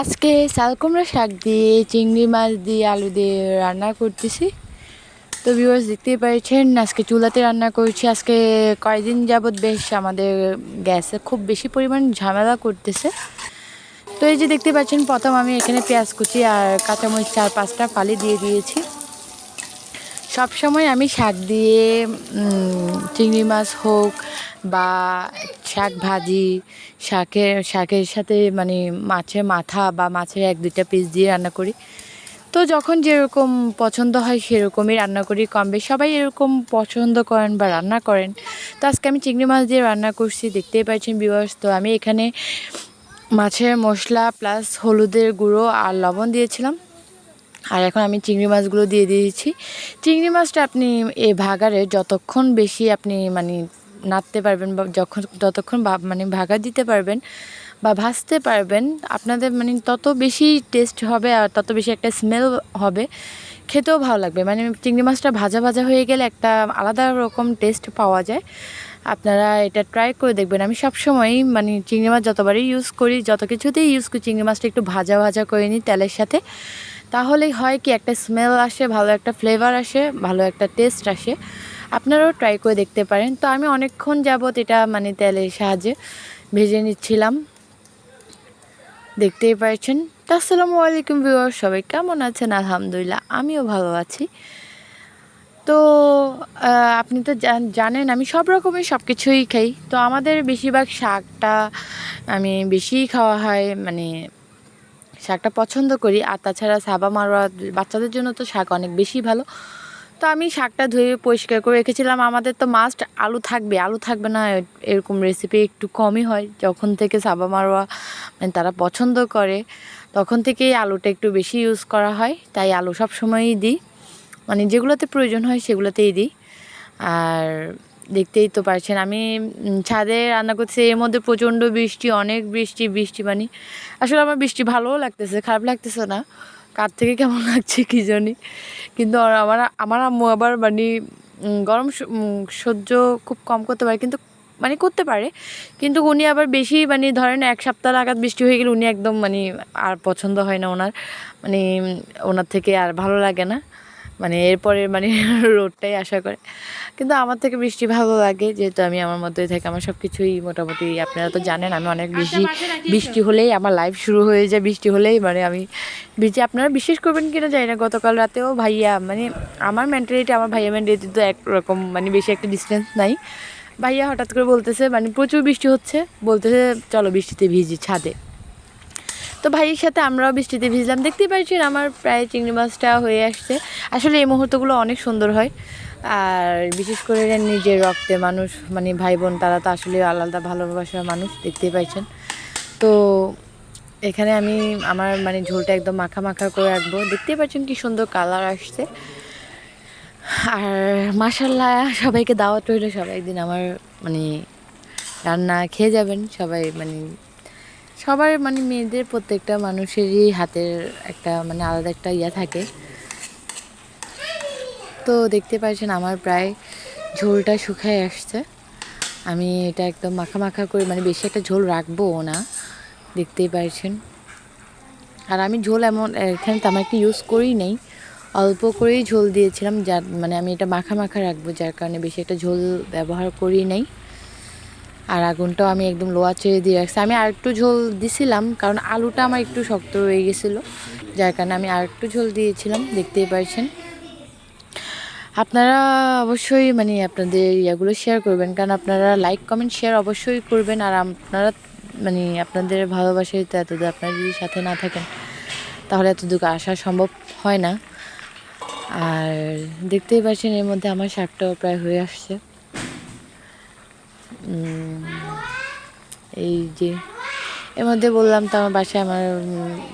আজকে চাল কুমড়া শাক দিয়ে, চিংড়ি মাছ দিয়ে, আলু দিয়ে রান্না করতেছি। তো ভিউয়ার্স দেখতেই পাচ্ছেন, আজকে চুলাতে রান্না করছি। আজকে কয়েকদিন যাবৎ বেশ আমাদের গ্যাসে খুব বেশি পরিমাণ ঝামেলা করতেছে। তো এই যে দেখতে পাচ্ছেন, প্রথম আমি এখানে পেঁয়াজ কুচি আর কাঁচামরিচ চার পাঁচটা ফালি দিয়ে দিয়েছি। সব সময় আমি শাক দিয়ে চিংড়ি মাছ হোক বা শাক ভাজি শাকের শাকের সাথে মানে মাছের মাথা বা মাছের এক দুইটা পিস দিয়ে রান্না করি। তো যখন যেরকম পছন্দ হয় সেরকমই রান্না করি কম বেশ। সবাই এরকম পছন্দ করেন বা রান্না করেন। তো আজকে আমি চিংড়ি মাছ দিয়ে রান্না করছি, দেখতেই পাচ্ছেন বিবাস তো আমি এখানে মাছের মশলা প্লাস হলুদের গুঁড়ো আর লবণ দিয়েছিলাম। আর এখন আমি চিংড়ি মাছগুলো দিয়ে দিয়েছি। চিংড়ি মাছটা আপনি এ ভাগারে যতক্ষণ বেশি আপনি মানে নাড়তে পারবেন বা যখন যতক্ষণ মানে ভাগা দিতে পারবেন বা ভাজতে পারবেন, আপনাদের মানে তত বেশি টেস্ট হবে আর তত বেশি একটা স্মেল হবে, খেতেও ভালো লাগবে। মানে চিংড়ি মাছটা ভাজা ভাজা হয়ে গেলে একটা আলাদা রকম টেস্ট পাওয়া যায়। আপনারা এটা ট্রাই করে দেখবেন। আমি সবসময়ই মানে চিংড়ি মাছ যতবারই ইউজ করি, যত কিছুতেই ইউজ করি, চিংড়ি মাছটা একটু ভাজা ভাজা করে নিই তেলের সাথে। তাহলেই হয় কি একটা স্মেল আসে, ভালো একটা ফ্লেভার আসে, ভালো একটা টেস্ট আসে। আপনারাও ট্রাই করে দেখতে পারেন। তো আমি অনেকক্ষণ যাবত এটা মানে তেলের সাহায্যে ভেজে নিচ্ছিলাম। দেখতেই পাচ্ছেন তো আসসালামু আলাইকুম ভিউয়ার সবাই কেমন আছেন? আলহামদুলিল্লাহ, আমিও ভালো আছি। তো আপনি তো জানেন, আমি সব রকমের সব কিছুই খাই। তো আমাদের বেশিরভাগ শাকটা আমি বেশিই খাওয়া হয় মানে শাকটা পছন্দ করি, আর তাছাড়া সাবা মারোয়া বাচ্চাদের জন্য তো শাক অনেক বেশি ভালো। তো আমি শাকটা ধুয়ে পরিষ্কার করে রেখেছিলাম। আমাদের তো মাস্ট আলু থাকবে আলু থাকবে না এরকম রেসিপি একটু কমই হয়। যখন থেকে সাবা মারোয়া মানে তারা পছন্দ করে, তখন থেকেই আলুটা একটু বেশি ইউজ করা হয়। তাই আলু সব সময়ই দিই। মানে যেগুলোতে প্রয়োজন হয় সেগুলোতেই দিই। আর দেখতেই তো পারছেন। আমি ছাদে রান্না করছি, এর মধ্যে প্রচণ্ড বৃষ্টি, অনেক বৃষ্টি বৃষ্টি মানে আসলে আমার বৃষ্টি ভালোও লাগতেছে, খারাপ লাগতেছে না। কার থেকে কেমন লাগছে কী জানি। কিন্তু আমার আমার আম্মু আবার মানে গরম সহ্য খুব কম করতে পারে, কিন্তু মানে করতে পারে। কিন্তু উনি আবার বেশি মানে ধরেন এক সপ্তাহ নাগাদ বৃষ্টি হয়ে গেলে উনি একদম মানে আর পছন্দ হয় না ওনার। মানে ওনার থেকে আর ভালো লাগে না। মানে এরপরে মানে রোদটাই আশা করে। কিন্তু আমার থেকে বৃষ্টি ভালো লাগে যেহেতু আমি আমার মধ্যে থাকি আমার সব কিছুই মোটামুটি আপনারা তো জানেন আমি অনেক বেশি বৃষ্টি হলেই আমার লাইফ শুরু হয়ে যায় বৃষ্টি হলেই মানে আমি বৃষ্টি আপনারা বিশ্বাস করবেন কিনা জানি না গতকাল রাতেও ভাইয়া মানে আমার মেন্টালিটি আমার ভাইয়া মেন্টালিটি তো একরকম মানে বেশি একটা ডিস্টেন্স নাই। ভাইয়া হঠাৎ করে বলতেছে মানে প্রচুর বৃষ্টি হচ্ছে বলতেছে চলো বৃষ্টিতে ভিজি ছাদে। তো ভাইয়ের সাথে আমরাও বৃষ্টিতে ভিজলাম। দেখতেই পাচ্ছেন আমার প্রায় চিংড়ি মাছটা হয়ে আসছে। আসলে এই মুহূর্তগুলো অনেক সুন্দর হয়। আর বিশেষ করে নিজের রক্তে মানুষ মানে ভাই বোন তারা তো আসলে আলাদা ভালোবাসার মানুষ, দেখতেই পাচ্ছেন। তো এখানে আমি আমার মানে ঝোলটা একদম মাখা মাখা করে রাখব। দেখতেই পাচ্ছেন কি সুন্দর কালার আসছে। আর মাসাল্লাহ সবাইকে দাওয়াত রইল সবাই। একদিন আমার মানে রান্না খেয়ে যাবেন সবাই মানে সবার মানে মেয়েদের প্রত্যেকটা মানুষেরই হাতের একটা মানে আলাদা একটা ইয়া থাকে। তো দেখতে পাচ্ছেন আমার প্রায় ঝোলটা শুকায় আসছে। আমি এটা একদম মাখা মাখা করে মানে বেশি একটা ঝোল রাখব না, দেখতেই পাচ্ছেন। আর আমি ঝোল এমন এখানে তেমন একটা ইউজ করি নেই। অল্প করেই ঝোল দিয়েছিলাম, যার মানে আমি এটা মাখা মাখা রাখব, যার কারণে বেশি একটা ঝোল ব্যবহার করি নাই। আর আগুনটাও আমি একদম লোয়া ছেড়ে দিয়ে রাখছি। আমি আর একটু ঝোল দিছিলাম, কারণ আলুটা আমার একটু শক্ত হয়ে গেছিল। যার কারণে আমি আর একটু ঝোল দিয়েছিলাম, দেখতেই পারছেন। আপনারা অবশ্যই মানে আপনাদের ইয়াগুলো শেয়ার করবেন, কারণ আপনারা লাইক কমেন্ট শেয়ার অবশ্যই করবেন, আর আপনারা মানে আপনাদের ভালোবাসায় তো এতদূর আপনারা যদি সাথে না থাকেন, তাহলে এতটুকু আসা সম্ভব হয় না। আর দেখতেই পাচ্ছেন এর মধ্যে আমার শাকটাও প্রায় হয়ে আসছে। এই যে, এর মধ্যে বললাম তো আমার বাসায় আমার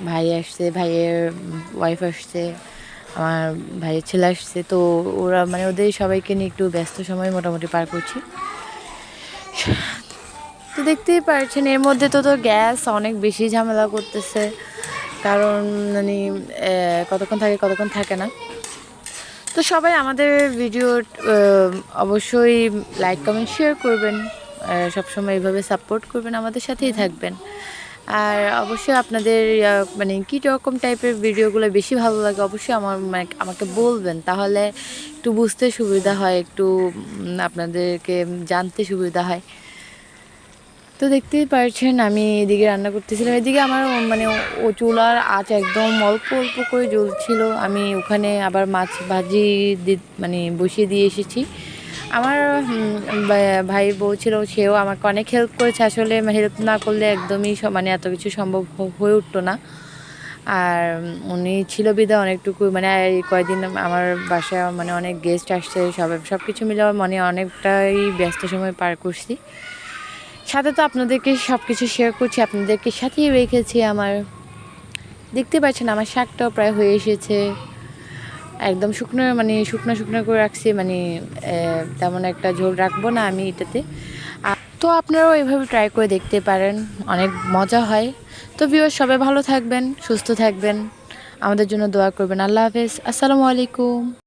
ভাই আসছে, ভাইয়ের ওয়াইফ আসছে, আমার ভাইয়ের ছেলে আসছে, তো ওরা মানে ওদের সবাইকে নিয়ে একটু ব্যস্ত সময় মোটামুটি পার করছি। তো দেখতেই পারছেন, এর মধ্যে তো তো গ্যাস অনেক বেশি ঝামেলা করতেছে, কারণ মানে কতক্ষণ থাকে কতক্ষণ থাকে না। তো সবাই আমাদের ভিডিও অবশ্যই লাইক কমেন্ট শেয়ার করবেন। সবসময় এইভাবে সাপোর্ট করবেন, আমাদের সাথেই থাকবেন। আর অবশ্যই আপনাদের মানে কী রকম টাইপের ভিডিওগুলো বেশি ভালো লাগে, অবশ্যই আমার মানে আমাকে বলবেন। তাহলে একটু বুঝতে সুবিধা হয়, একটু আপনাদেরকে জানতে সুবিধা হয়। তো দেখতেই পারছেন, আমি এদিকে রান্না করতেছিলাম। এদিকে আমার মানে ও চুলার আঁচ একদম অল্প অল্প করে জ্বলছিল। আমি ওখানে আবার মাছ ভাজি মানে বসিয়ে দিয়ে এসেছি। আমার ভাই বউ ছিল, সেও আমাকে অনেক হেল্প করেছে। আসলে হেল্প না করলে একদমই মানে এত কিছু সম্ভব হয়ে উঠতো না। আর উনি ছিল বিদা অনেকটুকু মানে এই কয়দিন আমার বাসায় মানে অনেক গেস্ট আসছে, সব সব কিছু মিলে মনে অনেকটাই ব্যস্ত সময় পার করছি। সাথে তো আপনাদেরকে সব কিছু শেয়ার করছি, আপনাদেরকে সাথেই রেখেছি আমার। দেখতে পাচ্ছেন আমার শাকটাও প্রায় হয়ে এসেছে। একদম শুকনো মানে শুকনো শুকনো করে রাখছি মানে তেমন একটা ঝোল রাখব না আমি এটাতে। তো আপনারাও এভাবে ট্রাই করে দেখতে পারেন, অনেক মজা হয়। তো ভিউয়ার সবাই ভালো থাকবেন, সুস্থ থাকবেন। আমাদের জন্য দোয়া করবেন। আল্লাহ হাফেজ। আসসালামু আলাইকুম।